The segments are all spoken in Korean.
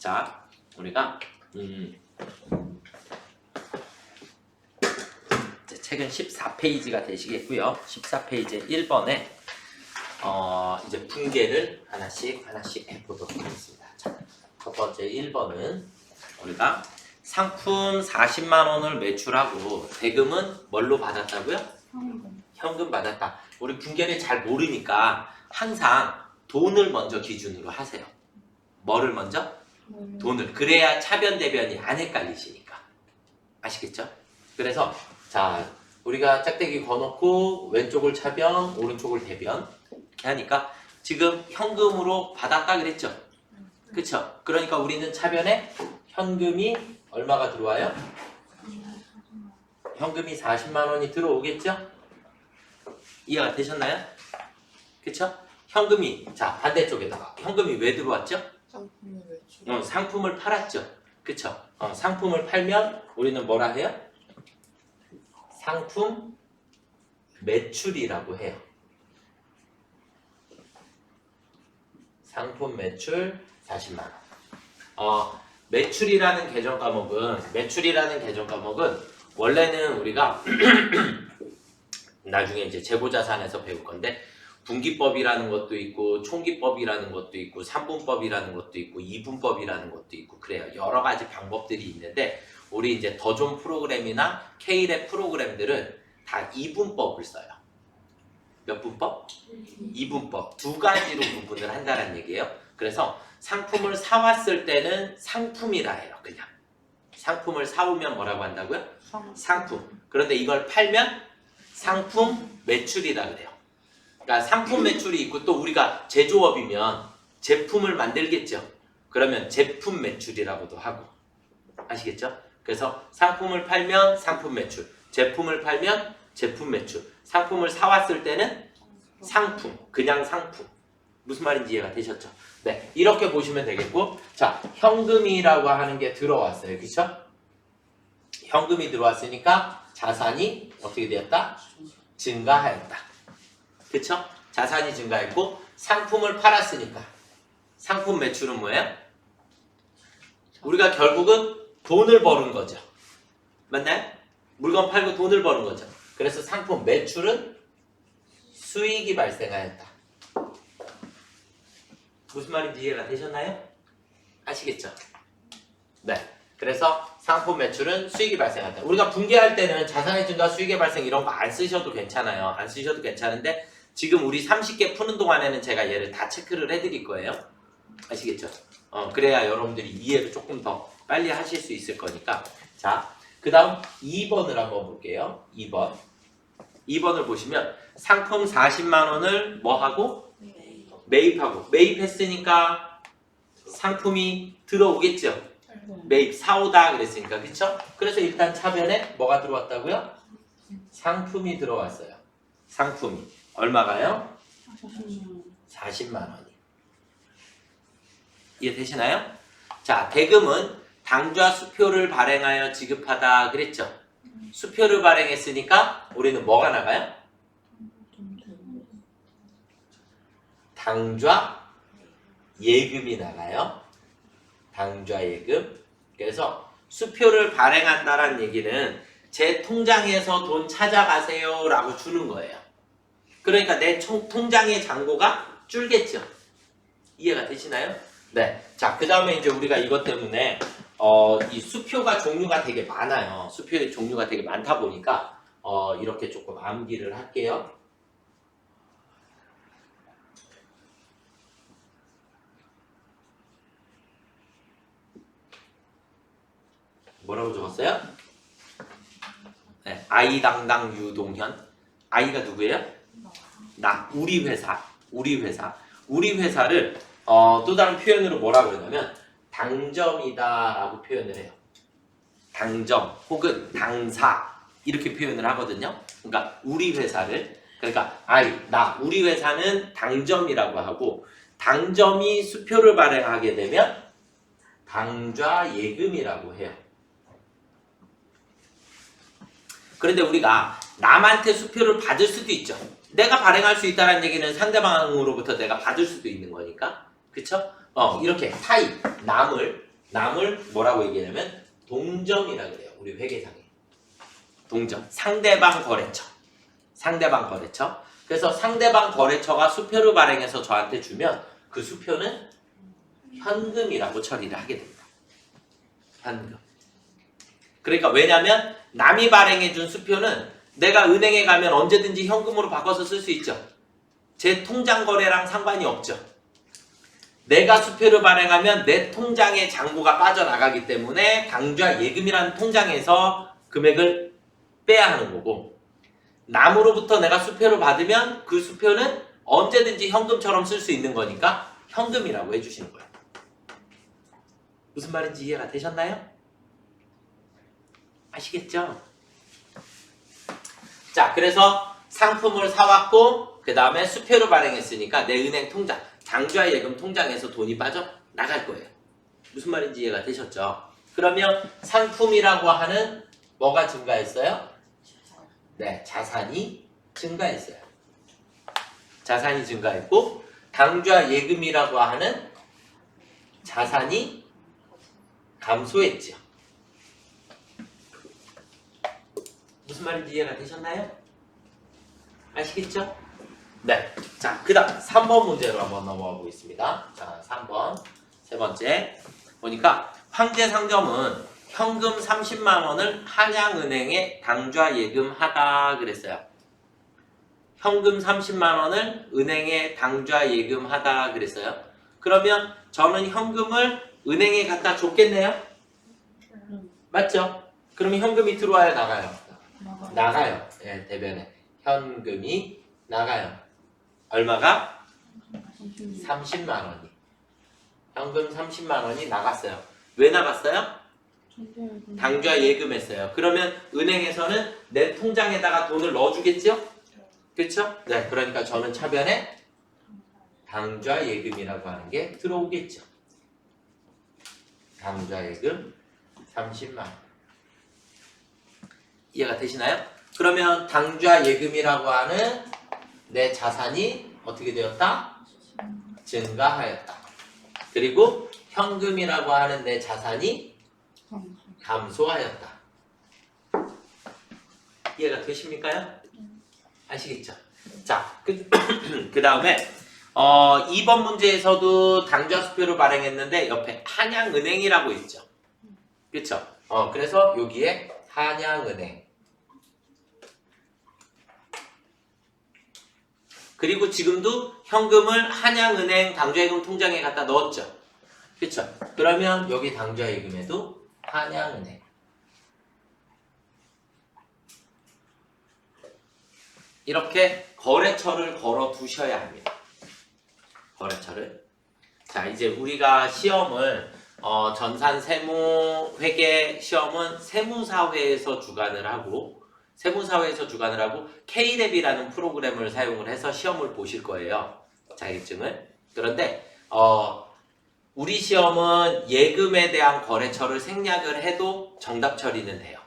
자, 우리가 음, 이제 책은 14페이지가 되시겠고요. 14페이지 1번에 어, 이제 분계를 하나씩 하나씩 해보도록 하겠습니다. 자, 첫 번째 1번은 우리가 상품 40만 원을 매출하고 대금은 뭘로 받았다고요? 현금. 현금 받았다. 우리 분계를 잘 모르니까 항상 돈을 먼저 기준으로 하세요. 뭐를 먼저? 돈을. 그래야 차변 대변이 안 헷갈리시니까. 아시겠죠? 그래서 자 우리가 짝대기 거놓고 왼쪽을 차변, 오른쪽을 대변 하니까 지금 현금으로 받았다 그랬죠? 그쵸? 그러니까 우리는 차변에 현금이 얼마가 들어와요? 현금이 40만 원이 들어오겠죠? 이해가 되셨나요? 그쵸? 현금이 자 반대쪽에다가 현금이 왜 들어왔죠? 어, 상품을 팔았죠. 그쵸? 어, 상품을 팔면 우리는 뭐라 해요? 상품 매출이라고 해요. 상품 매출 40만 원. 어, 매출이라는 개정 과목은 매출이라는 개정 과목은 원래는 우리가 나중에 이제 재고자산에서 배울 건데 분기법이라는 것도 있고 총기법이라는 것도 있고 삼분법이라는 것도 있고 이분법이라는 것도 있고 그래요. 여러 가지 방법들이 있는데 우리 이제 더존 프로그램이나 K랩 프로그램들은 다 이분법을 써요. 몇 분법? 이분법 두 가지로 구분을 한다는 얘기예요. 그래서 상품을 사왔을 때는 상품이라 해요. 그냥 상품을 사오면 뭐라고 한다고요? 상. 상품. 그런데 이걸 팔면 상품 매출이라 그래요. 그러니까 상품 매출이 있고 또 우리가 제조업이면 제품을 만들겠죠. 그러면 제품 매출이라고도 하고 아시겠죠? 그래서 상품을 팔면 상품 매출, 제품을 팔면 제품 매출, 상품을 사왔을 때는 상품, 그냥 상품. 무슨 말인지 이해가 되셨죠? 네, 이렇게 보시면 되겠고, 자, 현금이라고 하는 게 들어왔어요, 그렇죠? 현금이 들어왔으니까 자산이 어떻게 되었다? 증가하였다. 그쵸? 자산이 증가했고 상품을 팔았으니까 상품 매출은 뭐예요? 우리가 결국은 돈을 버는 거죠. 맞나요? 물건 팔고 돈을 버는 거죠. 그래서 상품 매출은 수익이 발생하였다. 무슨 말인지 이해가 되셨나요? 아시겠죠? 네. 그래서 상품 매출은 수익이 발생한다. 우리가 분개할 때는 자산의 증가, 수익의 발생 이런 거 안 쓰셔도 괜찮아요. 안 쓰셔도 괜찮은데 지금 우리 30개 푸는 동안에는 제가 얘를 다 체크를 해드릴 거예요. 아시겠죠? 어, 그래야 여러분들이 이해를 조금 더 빨리 하실 수 있을 거니까. 자, 그 다음 2번을 한번 볼게요. 2번. 2번을 보시면 상품 40만 원을 뭐 하고? 매입하고. 매입했으니까 상품이 들어오겠죠? 매입 사오다 그랬으니까 그쵸? 그래서 일단 차변에 뭐가 들어왔다고요? 상품이 들어왔어요. 상품이 얼마가요? 40만 원이. 이해되시나요? 자, 대금은 당좌 수표를 발행하여 지급하다 그랬죠? 수표를 발행했으니까 우리는 뭐가 나가요? 당좌 예금이 나가요. 당좌 예금. 그래서 수표를 발행한다는 얘기는 제 통장에서 돈 찾아가세요라고 주는 거예요. 그러니까 내 총- 통장의 잔고가 줄겠죠. 이해가 되시나요? 네. 자, 그 다음에 이제 우리가 이것 때문에 어, 이 수표가 종류가 되게 많아요. 수표의 종류가 되게 많다 보니까 어, 이렇게 조금 암기를 할게요. 뭐라고 적었어요? 네, 아이당당 유동현. 아이가 누구예요? 나. 우리 회사. 우리 회사. 우리 회사를 어, 또 다른 표현으로 뭐라 그러냐면 당점이다라고 표현을 해요. 당점 혹은 당사 이렇게 표현을 하거든요. 그러니까 우리 회사를 그러니까 아이 나 우리 회사는 당점이라고 하고 당점이 수표를 발행하게 되면 당좌 예금이라고 해요. 그런데 우리가 남한테 수표를 받을 수도 있죠. 내가 발행할 수 있다는 얘기는 상대방으로부터 내가 받을 수도 있는 거니까. 그쵸? 어, 이렇게 타입, 남을 남을 뭐라고 얘기하냐면 동점이라 그래요. 우리 회계상에. 동점. 상대방 거래처. 상대방 거래처. 그래서 상대방 거래처가 수표를 발행해서 저한테 주면 그 수표는 현금이라고 처리를 하게 됩니다. 현금. 그러니까 왜냐면 남이 발행해 준 수표는 내가 은행에 가면 언제든지 현금으로 바꿔서 쓸 수 있죠. 제 통장 거래랑 상관이 없죠. 내가 수표를 발행하면 내 통장에 잔고가 빠져나가기 때문에 당좌 예금이라는 통장에서 금액을 빼야 하는 거고 남으로부터 내가 수표를 받으면 그 수표는 언제든지 현금처럼 쓸 수 있는 거니까 현금이라고 해주시는 거예요. 무슨 말인지 이해가 되셨나요? 아시겠죠? 자, 그래서 상품을 사왔고 그 다음에 수표를 발행했으니까 내 은행 통장, 당좌 예금 통장에서 돈이 빠져 나갈 거예요. 무슨 말인지 이해가 되셨죠? 그러면 상품이라고 하는 뭐가 증가했어요? 네, 자산이 증가했어요. 자산이 증가했고 당좌 예금이라고 하는 자산이 감소했죠. 무슨 말인지 이해가 되셨나요? 아시겠죠? 네. 자, 그 다음 3번 문제로 한번 넘어가 보겠습니다. 자, 3번. 세 번째. 보니까 황제 상점은 현금 30만 원을 한양은행에 당좌 예금하다 그랬어요. 현금 30만 원을 은행에 당좌 예금하다 그랬어요. 그러면 저는 현금을 은행에 갖다 줬겠네요? 맞죠? 그러면 현금이 들어와야 나가요? 나가. 나가요. 예, 대변에. 현금이 나가요. 얼마가? 30만 원이. 현금 30만 원이 나갔어요. 왜 나갔어요? 당좌 예금했어요. 그러면 은행에서는 내 통장에다가 돈을 넣어주겠죠? 그렇죠? 네, 그러니까 저는 차변에 당좌 예금이라고 하는 게 들어오겠죠. 당좌 예금 30만 원. 이해가 되시나요? 그러면 당좌 예금이라고 하는 내 자산이 어떻게 되었다? 증가하였다. 그리고 현금이라고 하는 내 자산이 감소하였다. 이해가 되십니까요? 아시겠죠? 자, 그, 그 다음에 어, 2번 문제에서도 당좌 수표를 발행했는데 옆에 한양은행이라고 있죠. 그렇죠? 어, 그래서 여기에 한양은행 그리고 지금도 현금을 한양은행 당좌예금 통장에 갖다 넣었죠. 그렇죠? 그러면 여기 당좌예금에도 한양은행 이렇게 거래처를 걸어 두셔야 합니다. 거래처를. 자, 이제 우리가 시험을 어, 전산 세무 회계 시험은 세무사회에서 주관을 하고 세무사회에서 주관을 하고 K랩이라는 프로그램을 사용을 해서 시험을 보실 거예요. 자격증을. 그런데 어, 우리 시험은 예금에 대한 거래처를 생략을 해도 정답 처리는 돼요.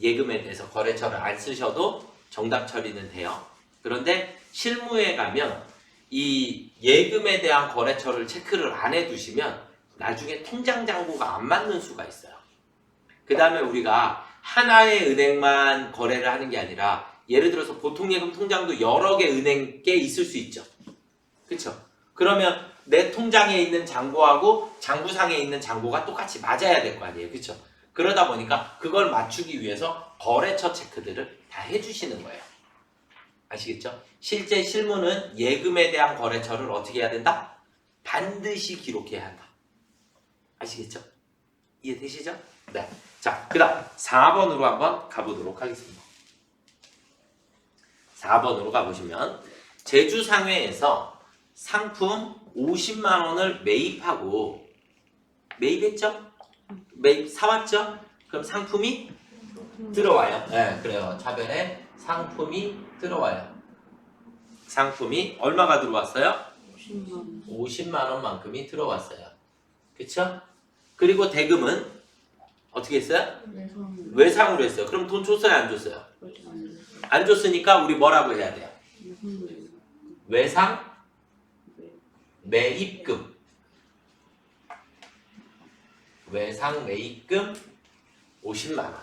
예금에 대해서 거래처를 안 쓰셔도 정답 처리는 돼요. 그런데 실무에 가면 이 예금에 대한 거래처를 체크를 안 해두시면 나중에 통장 잔고가 안 맞는 수가 있어요. 그 다음에 우리가 하나의 은행만 거래를 하는 게 아니라 예를 들어서 보통 예금 통장도 여러 개 은행 께 있을 수 있죠. 그렇죠? 그러면 내 통장에 있는 잔고하고 잔고상에 있는 잔고가 똑같이 맞아야 될 거 아니에요. 그렇죠? 그러다 보니까 그걸 맞추기 위해서 거래처 체크들을 다 해주시는 거예요. 아시겠죠? 실제 실무는 예금에 대한 거래처를 어떻게 해야 된다? 반드시 기록해야 한다. 아시겠죠? 이해되시죠? 네. 자, 그 다음 4번으로 한번 가보도록 하겠습니다. 4번으로 가보시면 제주상회에서 상품 50만 원을 매입하고 매입했죠? 매입 사왔죠? 그럼 상품이 들어와요. 네, 그래요. 차변에 상품이 들어와요. 상품이 얼마가 들어왔어요? 50만 원만큼이 들어왔어요. 그쵸? 그리고 대금은 어떻게 했어요? 외상으로 했어요. 그럼 돈 줬어요? 안 줬어요? 안 줬으니까 우리 뭐라고 해야 돼요? 외상 매입금. 외상 매입금 50만 원.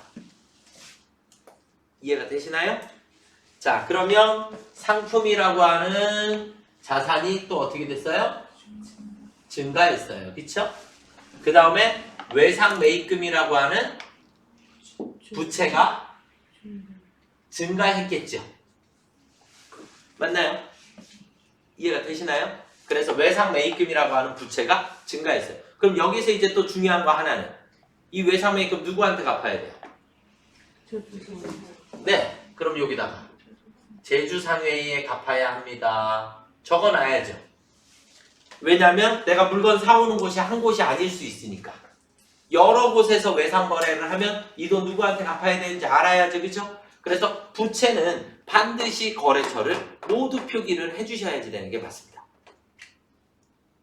이해가 되시나요? 자, 그러면 상품이라고 하는 자산이 또 어떻게 됐어요? 증가했어요. 그쵸? 그 다음에 외상 매입금이라고 하는 부채가 증가했겠죠. 맞나요? 이해가 되시나요? 그래서 외상 매입금이라고 하는 부채가 증가했어요. 그럼 여기서 이제 또 중요한 거 하나는 이 외상 매입금 누구한테 갚아야 돼요? 네, 그럼 여기다가 제주상회에 갚아야 합니다. 적어놔야죠. 왜냐하면 내가 물건 사오는 곳이 한 곳이 아닐 수 있으니까. 여러 곳에서 외상 거래를 하면 이 돈 누구한테 갚아야 되는지 알아야죠, 그죠? 그래서 부채는 반드시 거래처를 모두 표기를 해주셔야지 되는 게 맞습니다.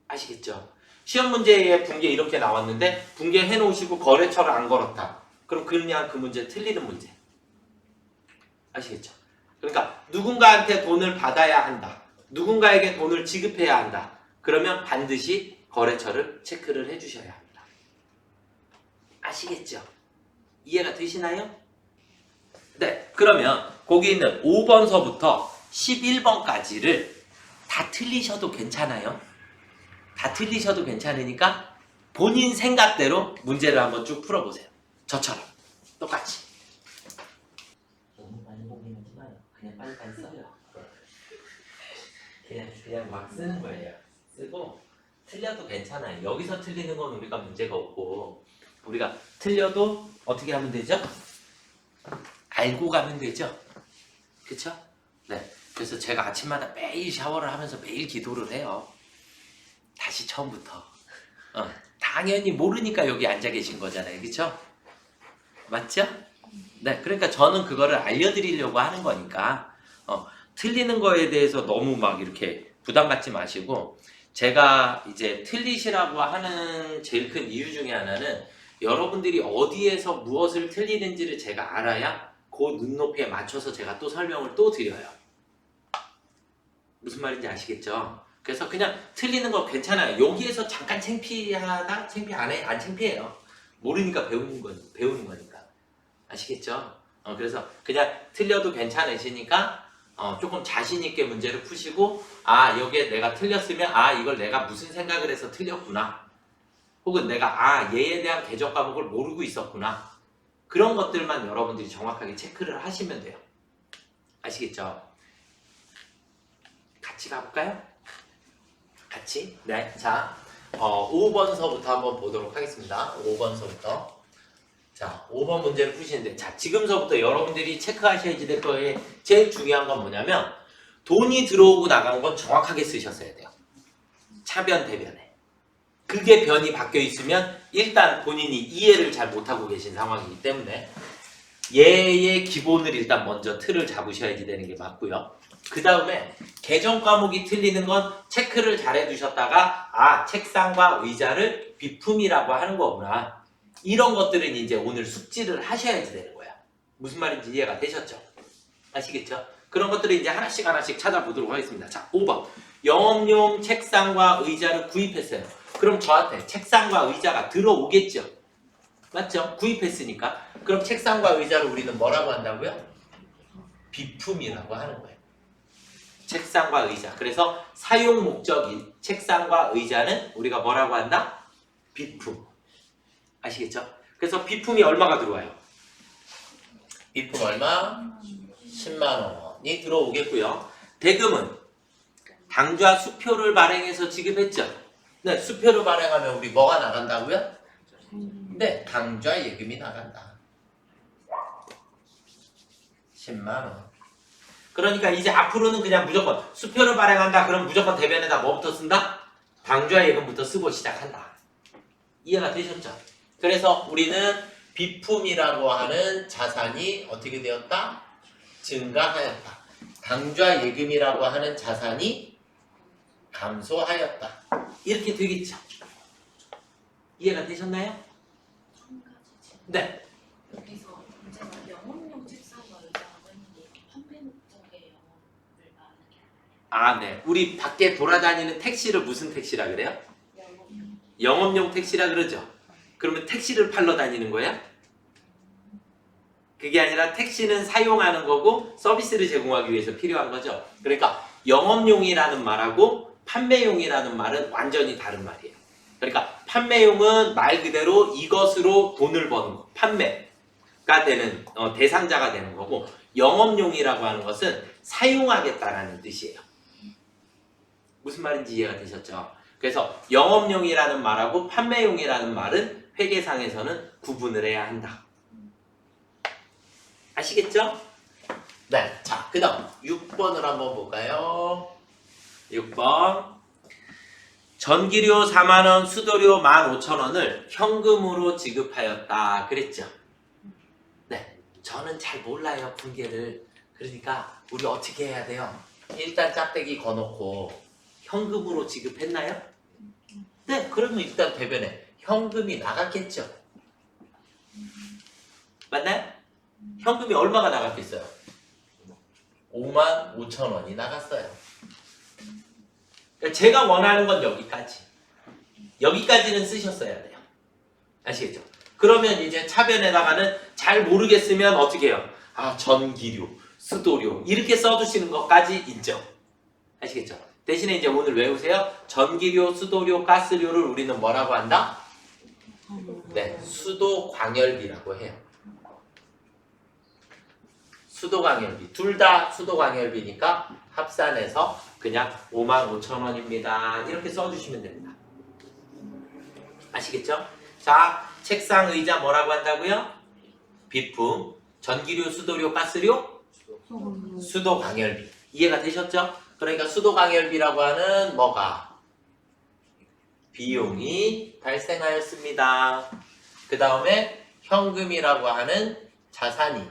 아시겠죠? 시험 문제에 붕괴 이렇게 나왔는데 붕괴 해놓으시고 거래처를 안 걸었다. 그럼 그냥 그 문제 틀리는 문제. 아시겠죠? 그러니까 누군가한테 돈을 받아야 한다. 누군가에게 돈을 지급해야 한다. 그러면 반드시 거래처를 체크를 해주셔야 합니다. 아시겠죠? 이해가 되시나요? 네, 그러면 거기 있는 5번서부터 11번까지를 다 틀리셔도 괜찮아요. 다 틀리셔도 괜찮으니까 본인 생각대로 문제를 한번 쭉 풀어보세요. 저처럼 똑같이. 너무 많이 고민하지 마요. 그냥 빨리빨리 써요. 그냥 그냥 막 쓰는 거예요. 쓰고 틀려도 괜찮아요. 여기서 틀리는 건 우리가 문제가 없고 우리가 틀려도 어떻게 하면 되죠? 알고 가면 되죠. 그쵸? 네. 그래서 제가 아침마다 매일 샤워를 하면서 매일 기도를 해요. 다시 처음부터. 어, 당연히 모르니까 여기 앉아 계신 거잖아요. 그쵸? 맞죠? 네. 그러니까 저는 그거를 알려드리려고 하는 거니까, 어, 틀리는 거에 대해서 너무 막 이렇게 부담 갖지 마시고, 제가 이제 틀리시라고 하는 제일 큰 이유 중에 하나는 여러분들이 어디에서 무엇을 틀리는지를 제가 알아야 그 눈높이에 맞춰서 제가 또 설명을 또 드려요. 무슨 말인지 아시겠죠? 그래서 그냥 틀리는 거 괜찮아요. 여기에서 잠깐 창피하다? 창피 안 해? 안 창피해요. 모르니까 배우는 건 배우는 거니까. 아시겠죠? 어, 그래서 그냥 틀려도 괜찮으시니까 어, 조금 자신 있게 문제를 푸시고 아 여기에 내가 틀렸으면 아 이걸 내가 무슨 생각을 해서 틀렸구나. 혹은 내가 아 얘에 대한 개적 과목을 모르고 있었구나. 그런 것들만 여러분들이 정확하게 체크를 하시면 돼요. 아시겠죠? 같이 가볼까요? 같이? 네. 자, 어, 5번서부터 한번 보도록 하겠습니다. 5번서부터. 자, 5번 문제를 푸시는데, 자, 지금서부터 여러분들이 체크하셔야지 될 거에 제일 중요한 건 뭐냐면, 돈이 들어오고 나간 건 정확하게 쓰셨어야 돼요. 차변, 대변에. 그게 변이 바뀌어 있으면, 일단 본인이 이해를 잘 못하고 계신 상황이기 때문에, 얘의 기본을 일단 먼저 틀을 잡으셔야지 되는 게 맞고요. 그 다음에 개정 과목이 틀리는 건 체크를 잘 해두셨다가 아 책상과 의자를 비품이라고 하는 거구나 이런 것들은 이제 오늘 숙지를 하셔야지 되는 거야 무슨 말인지 이해가 되셨죠? 아시겠죠? 그런 것들을 이제 하나씩 하나씩 찾아보도록 하겠습니다 자 5번 영업용 책상과 의자를 구입했어요 그럼 저한테 책상과 의자가 들어오겠죠? 맞죠? 구입했으니까 그럼 책상과 의자를 우리는 뭐라고 한다고요? 비품이라고 하는 거예요 책상과 의자. 그래서 사용 목적인 책상과 의자는 우리가 뭐라고 한다? 비품. 아시겠죠? 그래서 비품이 얼마가 들어와요? 비품 얼마? 10만 원이 들어오겠고요. 대금은 당좌 수표를 발행해서 지급했죠. 네, 수표를 발행하면 우리 뭐가 나간다고요? 네, 당좌 예금이 나간다. 10만 원. 그러니까 이제 앞으로는 그냥 무조건 수표를 발행한다. 그럼 무조건 대변에다 뭐부터 쓴다? 당좌 예금부터 쓰고 시작한다. 이해가 되셨죠? 그래서 우리는 비품이라고 하는 자산이 어떻게 되었다? 증가하였다. 당좌 예금이라고 하는 자산이 감소하였다. 이렇게 되겠죠? 이해가 되셨나요? 네. 여기서 문제가 영업용 의자가 있는데 판매 목적의 영업을 말하는 게 아, 네. 우리 밖에 돌아다니는 택시를 무슨 택시라 그래요? 영업용 택시라 그러죠. 그러면 택시를 팔러 다니는 거야? 그게 아니라 택시는 사용하는 거고 서비스를 제공하기 위해서 필요한 거죠. 그러니까 영업용이라는 말하고 판매용이라는 말은 완전히 다른 말이에요. 그러니까 판매용은 말 그대로 이것으로 돈을 버는 거, 판매가 되는 어, 대상자가 되는 거고 영업용이라고 하는 것은 사용하겠다라는 뜻이에요. 무슨 말인지 이해가 되셨죠? 그래서 영업용이라는 말하고 판매용이라는 말은 회계상에서는 구분을 해야 한다. 아시겠죠? 네. 자, 그 다음 6번을 한번 볼까요? 6번. 전기료 4만원, 수도료 15,000원을 현금으로 지급하였다. 그랬죠? 네. 저는 잘 몰라요, 분계를. 그러니까 우리 어떻게 해야 돼요? 일단 짝대기 거놓고 현금으로 지급했나요? 네, 그러면 일단 대변에 현금이 나갔겠죠. 맞나요? 현금이 얼마가 나갔겠어요? 5만 5천 원이 나갔어요. 그러니까 제가 원하는 건 여기까지. 여기까지는 쓰셨어야 돼요. 아시겠죠? 그러면 이제 차변에다가는 잘 모르겠으면 어떻게 해요? 아, 전기료, 수도료 이렇게 써두시는 것까지 인정. 아시겠죠? 대신에 이제 오늘 외우세요. 전기료, 수도료, 가스료를 우리는 뭐라고 한다? 네, 수도 광열비라고 해요. 수도 광열비 둘 다 수도 광열비니까 합산해서 그냥 5만 5천 원입니다. 이렇게 써주시면 됩니다. 아시겠죠? 자, 책상 의자 뭐라고 한다고요? 비품, 전기료, 수도료, 가스료, 수도 광열비. 이해가 되셨죠? 그러니까 수도 광열비라고 하는 뭐가 비용이 발생하였습니다. 그 다음에 현금이라고 하는 자산이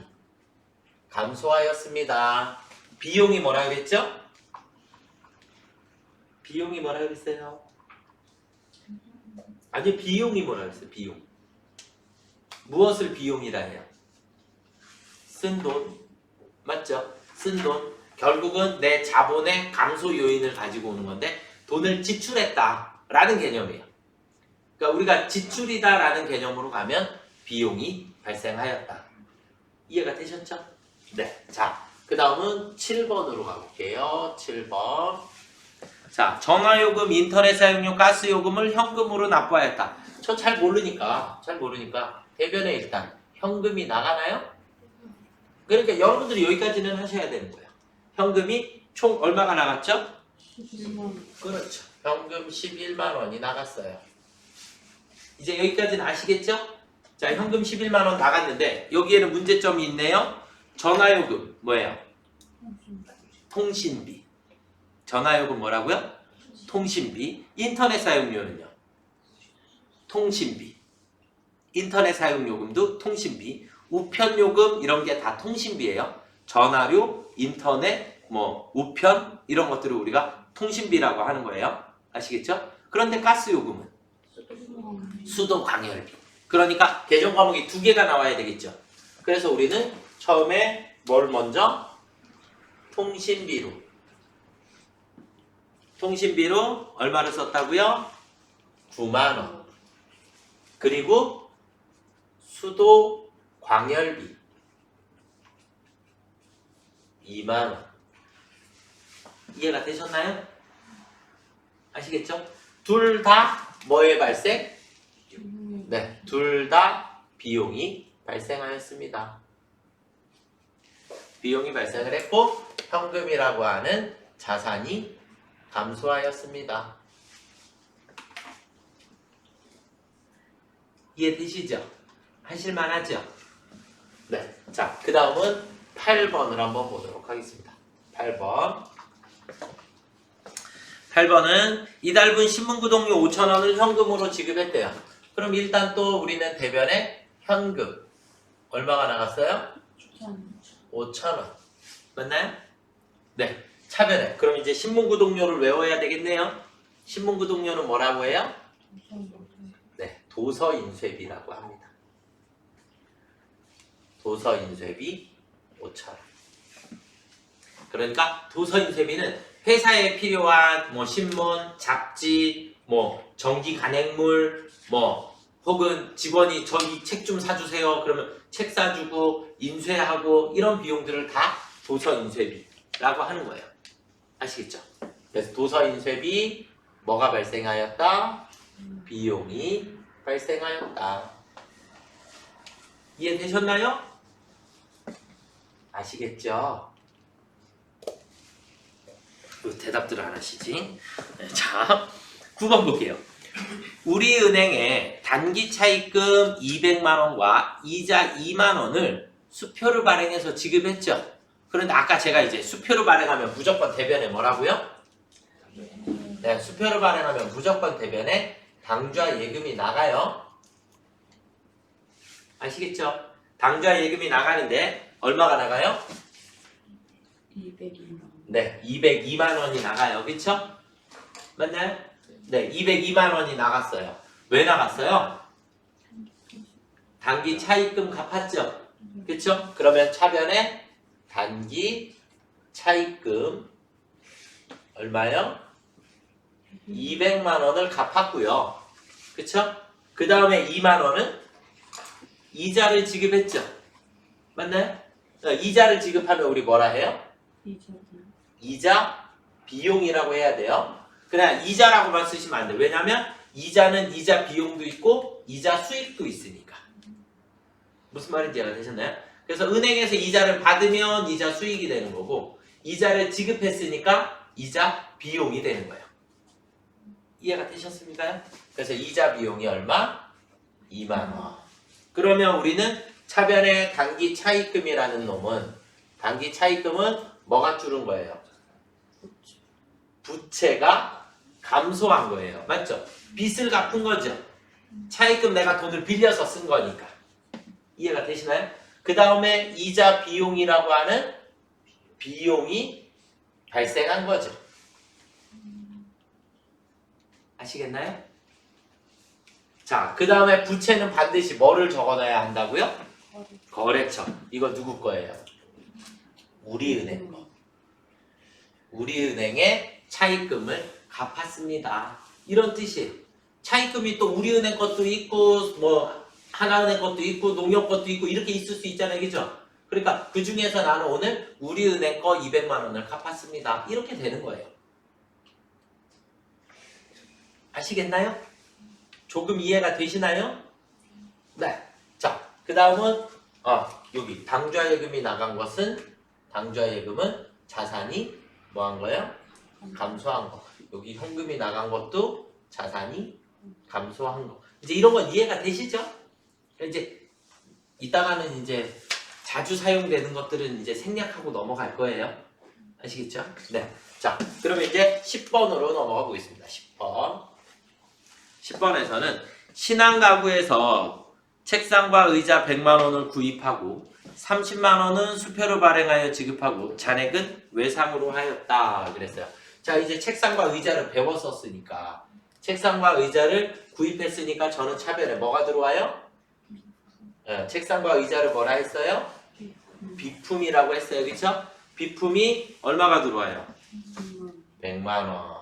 감소하였습니다. 비용이 뭐라 그랬죠? 비용이 뭐라 그랬어요? 아니 비용이 뭐라 그랬어요? 비용. 무엇을 비용이라 해요? 쓴 돈. 맞죠? 쓴 돈. 결국은 내 자본의 감소 요인을 가지고 오는 건데 돈을 지출했다 라는 개념이에요. 그러니까 우리가 지출이다 라는 개념으로 가면 비용이 발생하였다. 이해가 되셨죠? 네. 자, 그 다음은 7번으로 가볼게요. 7번. 자, 전화요금, 인터넷 사용료, 가스요금을 현금으로 납부하였다. 저 잘 모르니까, 잘 모르니까 대변에 일단 현금이 나가나요? 그러니까 여러분들이 여기까지는 하셔야 되는 거예요. 현금이 총 얼마가 나갔죠? 그렇죠. 현금 11만 원이 나갔어요. 이제 여기까지는 아시겠죠? 자, 현금 11만 원 나갔는데 여기에는 문제점이 있네요. 전화요금 뭐예요? 통신비. 전화요금 뭐라고요? 통신비. 인터넷 사용료는요? 통신비. 인터넷 사용요금도 통신비. 우편요금 이런 게 다 통신비예요. 전화료, 인터넷, 뭐 우편 이런 것들을 우리가 통신비라고 하는 거예요. 아시겠죠? 그런데 가스 요금은 수도 광열비. 그러니까 개정 과목이 두 개가 나와야 되겠죠. 그래서 우리는 처음에 뭘 먼저 통신비로 통신비로 얼마를 썼다고요? 9만 원. 그리고 수도 광열비 2만 원. 이해가 되셨나요? 아시겠죠? 둘 다 뭐의 발생? 네, 둘 다 비용이 발생하였습니다. 비용이 발생을 했고 현금이라고 하는 자산이 감소하였습니다. 이해되시죠? 하실만하죠? 네. 자, 그 다음은 8번을 한번 보도록 하겠습니다. 8번. 8번은 이달분 신문구독료 5,000원을 현금으로 지급했대요. 그럼 일단 또 우리는 대변에 현금 얼마가 나갔어요? 5,000원. 맞나요? 네. 차변에. 그럼 이제 신문구독료를 외워야 되겠네요. 신문구독료는 뭐라고 해요? 네. 도서인쇄비라고 합니다. 도서인쇄비 5,000원. 그러니까 도서인쇄비는 회사에 필요한 뭐 신문, 잡지, 뭐 전기 간행물, 뭐 혹은 직원이 저기 책좀 사주세요. 그러면 책 사주고 인쇄하고 이런 비용들을 다 도서 인쇄비라고 하는 거예요. 아시겠죠? 그래서 도서 인쇄비 뭐가 발생하였다? 비용이 발생하였다. 이해되셨나요? 아시겠죠? 왜 대답들을 안 하시지? 네, 자, 9번 볼게요. 우리은행에 단기 차입금 200만 원과 이자 2만 원을 수표를 발행해서 지급했죠. 그런데 아까 제가 이제 수표를 발행하면 무조건 대변에 뭐라고요? 네, 수표를 발행하면 무조건 대변에 당좌 예금이 나가요. 아시겠죠? 당좌 예금이 나가는데 얼마가 나가요? 202만 원. 네, 202만 원이 나가요. 그쵸? 맞나요? 네, 202만 원이 나갔어요. 왜 나갔어요? 단기 차입금 갚았죠? 그쵸? 그러면 차변에 단기 차입금 얼마요? 200만 원을 갚았고요. 그쵸? 그 다음에 2만 원은 이자를 지급했죠? 맞나요? 어, 이자를 지급하면 우리 뭐라 해요? 이자는 이자 비용이라고 해야 돼요. 그냥 이자라고만 쓰시면 안 돼요. 왜냐면 이자는 이자 비용도 있고 이자 수익도 있으니까. 무슨 말인지 이해가 되셨나요? 그래서 은행에서 이자를 받으면 이자 수익이 되는 거고 이자를 지급했으니까 이자 비용이 되는 거예요. 이해가 되셨습니까? 그래서 이자 비용이 얼마? 2만 원. 그러면 우리는 차변의 단기 차입금이라는 놈은 단기 차입금은 뭐가 줄은 거예요? 부채가 감소한 거예요. 맞죠? 빚을 갚은 거죠. 차입금 내가 돈을 빌려서 쓴 거니까. 이해가 되시나요? 그 다음에 이자 비용이라고 하는 비용이 발생한 거죠. 아시겠나요? 자, 그 다음에 부채는 반드시 뭐를 적어놔야 한다고요? 거래처. 이거 누구 거예요? 우리은행 거. 우리은행의 차입금을 갚았습니다. 이런 뜻이에요. 차입금이 또 우리은행 것도 있고 뭐 하나은행 것도 있고 농협 것도 있고 이렇게 있을 수 있잖아요. 그죠? 그러니까 그 중에서 나는 오늘 우리은행 거 200만 원을 갚았습니다. 이렇게 되는 거예요. 아시겠나요? 조금 이해가 되시나요? 네. 자, 그 다음은 아 여기 당좌예금이 나간 것은 당좌예금은 자산이 뭐 한 거예요? 감소한 거. 여기 현금이 나간 것도 자산이 감소한 거. 이제 이런 건 이해가 되시죠? 이제 이따가는 이제 자주 사용되는 것들은 이제 생략하고 넘어갈 거예요. 아시겠죠? 네. 자, 그러면 이제 10번으로 넘어가 보겠습니다. 10번. 10번에서는 신한 가구에서 책상과 의자 100만 원을 구입하고 30만 원은 수표로 발행하여 지급하고 잔액은 외상으로 하였다 그랬어요. 자 이제 책상과 의자를 배웠었으니까 책상과 의자를 구입했으니까 저는 차별에 뭐가 들어와요? 예, 책상과 의자를 뭐라 했어요? 비품이라고 했어요, 그렇죠? 비품이 얼마가 들어와요? 100만 원.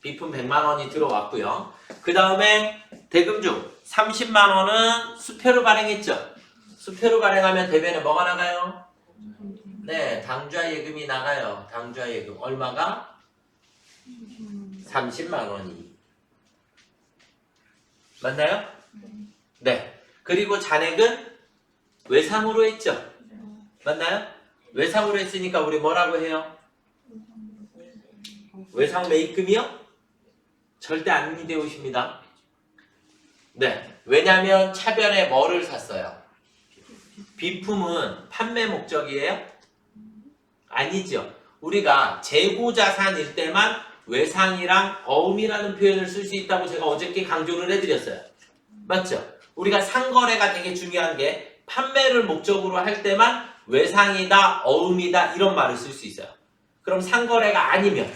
비품 100만 원이 들어왔고요. 그 다음에 대금 중 30만 원은 수표로 발행했죠. 수표로 발행하면 대변에 뭐가 나가요? 네, 당좌 예금이 나가요. 당좌 예금 얼마가? 30만 원이. 맞나요? 네. 그리고 잔액은 외상으로 했죠. 맞나요? 외상으로 했으니까 우리 뭐라고 해요? 외상 매입금이요? 절대 안 믿어오십니다. 네. 왜냐면 차변에 뭐를 샀어요? 비품은 판매 목적이에요? 아니죠. 우리가 재고자산일 때만 외상이랑 어음이라는 표현을 쓸 수 있다고 제가 어저께 강조를 해드렸어요. 맞죠? 우리가 상거래가 되게 중요한 게 판매를 목적으로 할 때만 외상이다, 어음이다 이런 말을 쓸 수 있어요. 그럼 상거래가 아니면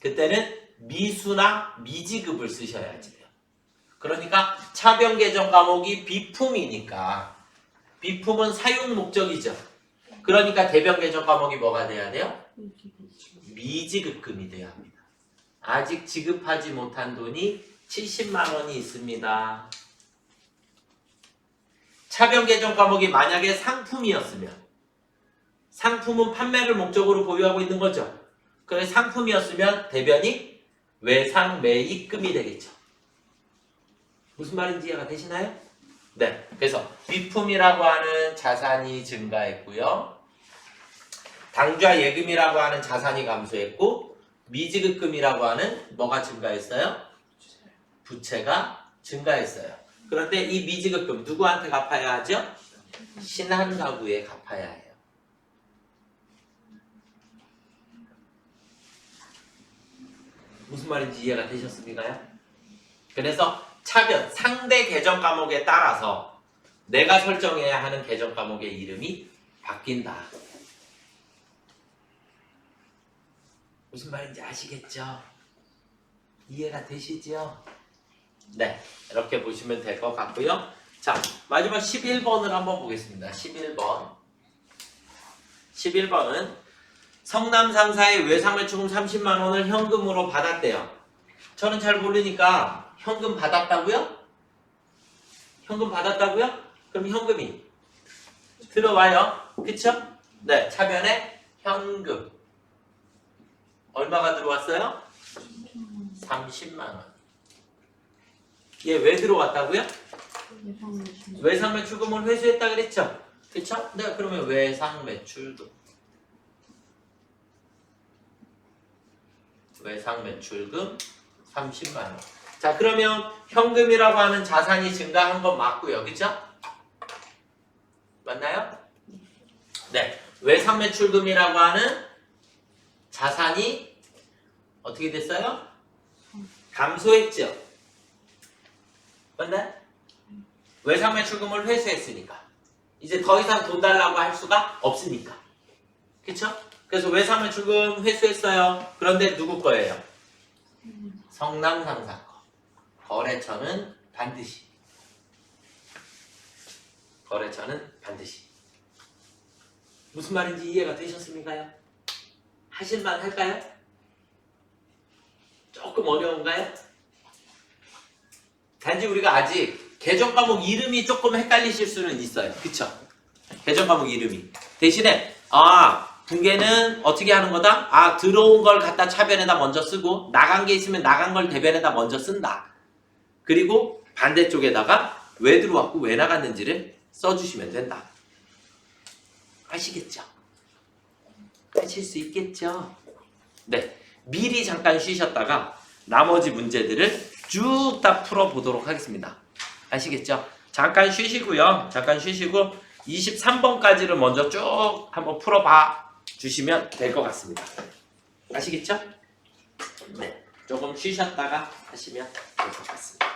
그때는 미수나 미지급을 쓰셔야지 돼요. 그러니까 차변 개정 과목이 비품이니까 비품은 사용 목적이죠. 그러니까 대변 개정 과목이 뭐가 돼야 돼요? 미지급금이 돼야 합니다. 아직 지급하지 못한 돈이 70만 원이 있습니다. 차변 계정 과목이 만약에 상품이었으면 상품은 판매를 목적으로 보유하고 있는 거죠. 그래 상품이었으면 대변이 외상 매입금이 되겠죠. 무슨 말인지 이해가 되시나요? 네. 그래서 비품이라고 하는 자산이 증가했고요. 당좌 예금이라고 하는 자산이 감소했고 미지급금이라고 하는 뭐가 증가했어요? 부채가 증가했어요. 그런데 이 미지급금 누구한테 갚아야 하죠? 신한 가구에 갚아야 해요. 무슨 말인지 이해가 되셨습니까요? 그래서 차변 상대 계정 과목에 따라서 내가 설정해야 하는 계정 과목의 이름이 바뀐다. 무슨 말인지 아시겠죠? 이해가 되시죠? 네, 이렇게 보시면 될 것 같고요. 자, 마지막 11번을 한번 보겠습니다. 11번. 11번은 성남 상사의 외상매출금 30만 원을 현금으로 받았대요. 저는 잘 모르니까 현금 받았다고요? 현금 받았다고요? 그럼 현금이 들어와요. 그쵸? 네, 차변에 현금. 얼마가 들어왔어요? 30만 원. 얘 왜 들어왔다고요? 외상 매출금을 회수했다 그랬죠? 그쵸? 네, 그러면 외상 매출금. 외상 매출금 30만 원. 자, 그러면 현금이라고 하는 자산이 증가한 건 맞고요. 그쵸? 맞나요? 네. 외상 매출금이라고 하는 자산이 어떻게 됐어요? 감소했죠. 맞나요? 외상 매출금을 회수했으니까 이제 더 이상 돈 달라고 할 수가 없으니까. 그쵸? 그래서 외상 매출금 회수했어요. 그런데 누구 거예요? 성남 상사 거. 거래처는 반드시. 거래처는 반드시. 무슨 말인지 이해가 되셨습니까요? 하실만 할까요? 조금 어려운가요? 단지 우리가 아직 계정 과목 이름이 조금 헷갈리실 수는 있어요. 그쵸? 계정 과목 이름이. 대신에, 아, 붕괴는 어떻게 하는 거다? 아, 들어온 걸 갖다 차변에다 먼저 쓰고, 나간 게 있으면 나간 걸 대변에다 먼저 쓴다. 그리고 반대쪽에다가 왜 들어왔고 왜 나갔는지를 써주시면 된다. 아시겠죠? 하실 수 있겠죠? 네. 미리 잠깐 쉬셨다가 나머지 문제들을 쭉 다 풀어보도록 하겠습니다. 아시겠죠? 잠깐 쉬시고요. 잠깐 쉬시고 23번까지를 먼저 쭉 한번 풀어봐 주시면 될 것 같습니다. 아시겠죠? 네. 조금 쉬셨다가 하시면 될 것 같습니다.